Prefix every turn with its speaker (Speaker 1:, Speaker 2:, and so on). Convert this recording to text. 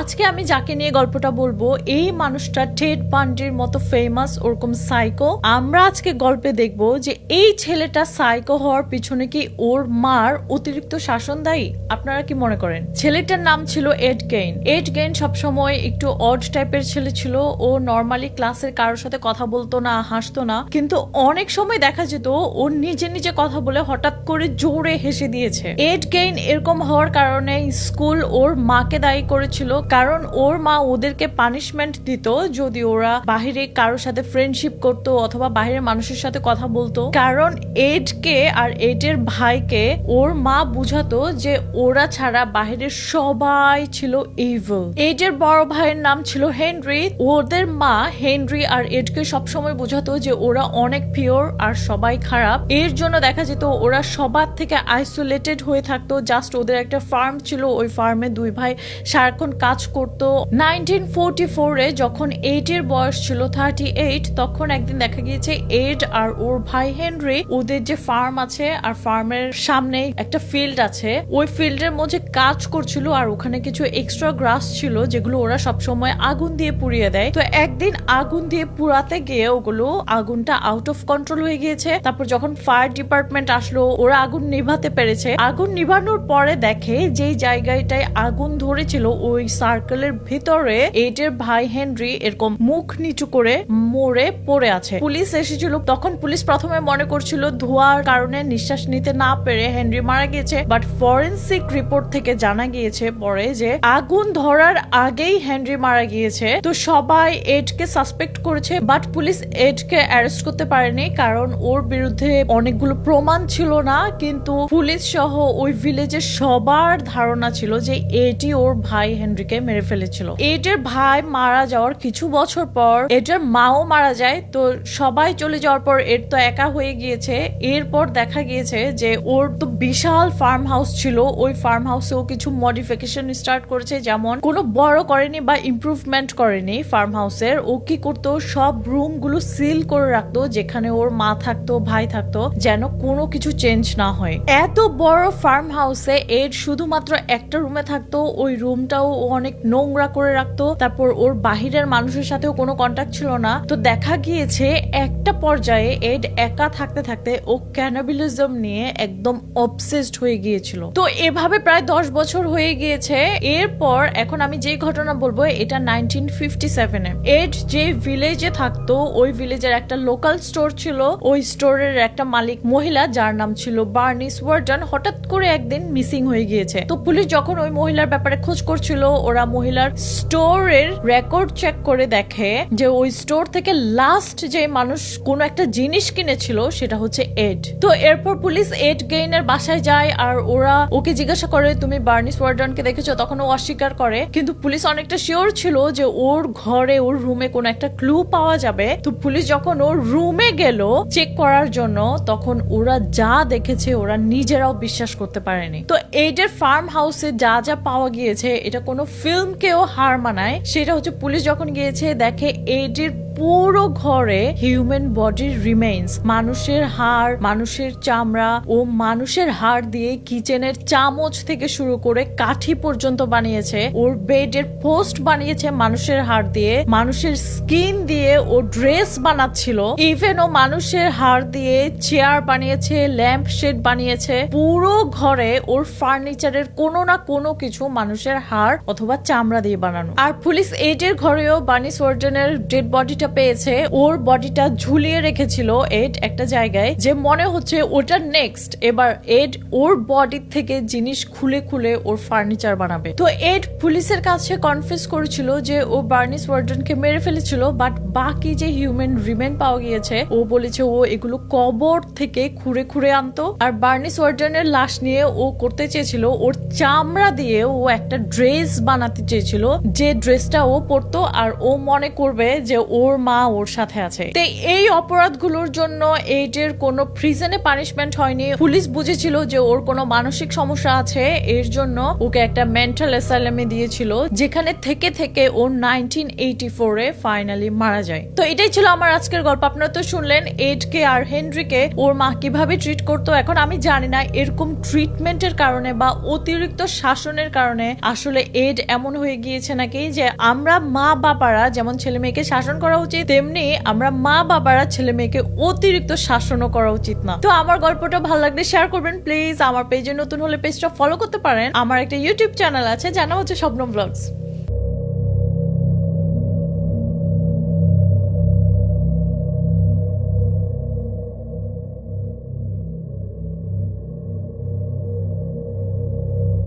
Speaker 1: আজকে আমি যাকে নিয়ে গল্পটা বলব, এই মানুষটা টেড বান্ডির মতো ফেমাস ওরকম সাইকো আমরা আজকে গল্পে দেখব যে এই ছেলেটা সাইকো হওয়ার পিছনে কি ওর মার অতিরিক্ত শাসন দায়ী? আপনারা কি মনে করেন? ছেলেটার নাম ছিল এড গেইন এড গেইন সবসময় একটু অড টাইপের ছেলে ছিল। ও নর্মালি ক্লাসের কারোর সাথে কথা বলতো না, হাসতো না। কিন্তু অনেক সময় দেখা যেত ও নিজে নিজে কথা বলে হঠাৎ করে জোরে হেসে দিয়েছে। এড গেইন এরকম হওয়ার কারণে স্কুল ওর মাকে দায়ী করেছিল। কারণ ওর মা ওদেরকে পানিশমেন্ট দিত যদি ওরা বাহিরে কারোর সাথে ফ্রেন্ডশিপ করতো অথবা বাইরের মানুষের সাথে কথা বলতো। কারণ এডকে আর এডের ভাইকে ওর মা বুঝাতো যে ওরা ছাড়া বাহিরের সবাই ছিল ইভল এডের বড় ভাইয়ের নাম ছিল হেনরি। ওদের মা হেনরি আর এডকে সবসময় বোঝাতো যে ওরা অনেক পিওর আর সবাই খারাপ। এর জন্য দেখা যেত ওরা সবার থেকে আইসোলেটেড হয়ে থাকতো। জাস্ট ওদের একটা ফার্ম ছিল, ওই ফার্মে দুই ভাই সারাক্ষণ কাজ করতো। নাইনটিন ফোরটি ফোরে যখন এইট এর বয়স ছিল থার্টি এইট তখন একদিন দেখা গিয়েছে এইট আর ওর ভাই হেনরি ওদের যে ফার্ম আছে আর ফার্মের সামনে একটা ফিল্ড আছে, ওই ফিল্ডের মধ্যে কাজ করছিল আর ওখানে কিছু এক্সট্রা গ্রাস ছিল যেগুলো ওরা সবসময় আগুন দিয়ে পুড়িয়ে দেয়। তো একদিন আগুন দিয়ে পুরাতে গিয়ে ওগুলো আগুনটা আউট অফ কন্ট্রোল হয়ে গিয়েছে। তারপর যখন ফায়ার ডিপার্টমেন্ট আসলো, ওরা আগুন নিভাতে পেরেছে। আগুন নিভানোর পরে দেখে যেই জায়গাটায় আগুন ধরেছিল, ওই সার্কেলের ভিতরে এইটের ভাই হেনরি এরকম মুখ নিচু করে মরে পড়ে আছে। পুলিশ এসেছিল, তখন পুলিশ প্রথমে মনে করছিল ধোয়ার কারণে নিঃশ্বাস নিতে না পেরে হেনরি মারা গিয়েছে বাট ফরেন্সিক রিপোর্ট থেকে জানা গিয়েছে পরে যে আগুন ধরার আগেই হেনরি মারা গিয়েছে। তো সবাই এডকে সাসপেক্ট করেছে বাট পুলিশ এডকে অ্যারেস্ট করতে পারেনি, কারণ ওর বিরুদ্ধে অনেকগুলো প্রমাণ ছিল না, কিন্তু পুলিশ সহ ওই ভিলেজের সবার ধারণা ছিল যে এটি ওর ভাই হেনরিকে মেরে ফেলেছিল। এটের ভাই মারা যাওয়ার কিছু বছর পর এটার মাও মারা যায়। তো সবাই চলে যাওয়ার পর এর তো একা হয়ে গিয়েছে। এরপর দেখা গিয়েছে যে ওর তো বিশাল ফার্ম হাউস ছিল। ওই ফার্ম হাউসেও কিছু মডিফিকেশন স্টার্ট করেছে। যেমন কোনো বড় করেনি বা ইমপ্রুভমেন্ট করেনি ফার্ম হাউসের ও কি করতো? সব রুমগুলো সিল করে রাখতো, যেখানে ওর মা থাকতো, ভাই থাকতো, যেন কোনো কিছু চেঞ্জ না হয়। এত বড় ফার্ম হাউসে এর শুধুমাত্র একটা রুমে থাকতো। ওই রুমটাও ও অনেক নোংরা করে রাখতো, তারপর ওর বাহিরের মানুষের সাথেও কোনো কন্ট্যাক্ট ছিল না। তো দেখা গিয়েছে একটা পর্যায়ে এড একা থাকতে থাকতে ও ক্যানাবিলিজম নিয়ে একদম অবসেসড হয়ে গিয়েছিল। তো এভাবে প্রায় দশ বছর হয়ে গিয়েছে। এরপর এখন আমি যে ঘটনা বলব, এটা নাইনটিন ফিফটি সেভেনে এড যে ভিলেজে থাকতো, ওই ভিলেজের একটা লোকাল স্টোর ছিল। ওই স্টোরের একটা মালিক মহিলা, যার নাম ছিল বার্নিস ওয়ার্ডন, হঠাৎ করে একদিন মিসিং হয়ে গিয়েছে। তো পুলিশ যখন ওই মহিলার ব্যাপারে খোঁজ করছিল ওরা মহিলার স্টোরের রেকর্ড চেক করে দেখে যে ওই স্টোর থেকে লাস্ট যে মানুষ কোন একটা জিনিস কিনেছিল সেটা হচ্ছে এড তো এরপর পুলিশ এড গেইনের বাসায় যায় আর ওরা ওকে জিজ্ঞাসা করে, তুমি বার্নিস ওয়ার্ডনকে দেখেছ? তখন ও অস্বীকার করে। কিন্তু পুলিশ অনেকটা শিওর ছিল যে ওর ঘরে, ওর রুমে কোনো একটা ক্লু পাওয়া যাবে। তো পুলিশ যখন ওর রুমে গেল চেক করার জন্য, তখন ওরা যা দেখেছে ওরা নিজেরাও বিশ্বাস করতে পারেনি। তো এইটার ফার্ম হাউসে যা যা পাওয়া গিয়েছে, এটা কোনো ফিল্মকেও হার মানায়। সেটা হচ্ছে পুলিশ যখন গিয়েছে দেখে এইটির পুরো ঘরে হিউম্যান বডির রিমেইনস মানুষের হাড়, মানুষের চামড়া ও মানুষের হাড় দিয়ে কিচেনের চামচ থেকে শুরু করে কাঠি পর্যন্ত বানিয়েছে। ওর বেডের পোস্ট বানিয়েছে মানুষের হাড় দিয়ে। মানুষের স্কিন দিয়ে ও ড্রেস বানাচ্ছিল। ইভেন ও মানুষের হাড় দিয়ে চেয়ার বানিয়েছে ল্যাম্প শেড বানিয়েছে। পুরো ঘরে ওর ফার্নিচারের কোনো না কোনো কিছু মানুষের হাড় অথবা চামড়া দিয়ে বানানো। আর পুলিশ এইটের ঘরেও বানিস ওয়ার্ডেনের ডেড বডিটা পেয়েছে, ওর বডিটা ঝুলিয়ে রেখেছিল এড একটা জায়গায়, যে মনে হচ্ছে ওটা নেক্সট এবার এড ওর বডি থেকে জিনিস খুলে খুলে ওর ফার্নিচার বানাবে। তো এড পুলিশের কাছে কনফিউজ করেছিল যে ও বার্নিস ওয়ার্ডনকে মেরে ফেলেছিল বাট বাকি যে হিউম্যান রিমেন পাওয়া গিয়েছে, ও বলেছে ও এগুলো কবর থেকে খুঁড়ে খুঁড়ে আনতো, আর বার্নিস ওয়ার্ডনের লাশ নিয়ে ও করতে চেয়েছিল, ওর চামড়া দিয়ে ও একটা ড্রেস বানাতে চেয়েছিল, যে ড্রেসটা ও পরতো, আর ও মনে করবে যে ওর ওর মা ওর সাথে আছে। তো এই অপরাধগুলোর জন্য এইডের কোনো প্রিজনে পানিশমেন্ট হয়নি। পুলিশ বুঝেছিল যে ওর কোনো মানসিক সমস্যা আছে। এর জন্য ওকে একটা মেন্টাল অ্যাসাইলামে দিয়েছিল, যেখানে থেকে থেকে ও নাইনটিন এইটি ফোরে ফাইনালি মারা যায়। তো এটাই ছিল আমার আজকের গল্প। আপনারা তো শুনলেন এডকে আর হেনরিকে ওর মা কীভাবে ট্রিট করতো। এখন আমি জানি না এরকম ট্রিটমেন্টের কারণে বা অতিরিক্ত শাসনের কারণে আসলে এড এমন হয়ে গিয়েছে নাকি যে আমরা মা বাবারা যেমন ছেলে মেয়েকে শাসন করা উচিত তেমনি আমরা মা বাবারা ছেলে মেয়েকে অতিরিক্ত শাসনও করা উচিত না। তো আমার গল্পটা ভালো লাগলে শেয়ার করবেন প্লিজ আমার পেজে নতুন হলে পেজটা ফলো করতে পারেন। আমার একটা ইউটিউব চ্যানেল আছে জানা হচ্ছে স্বপ্ন ব্লগস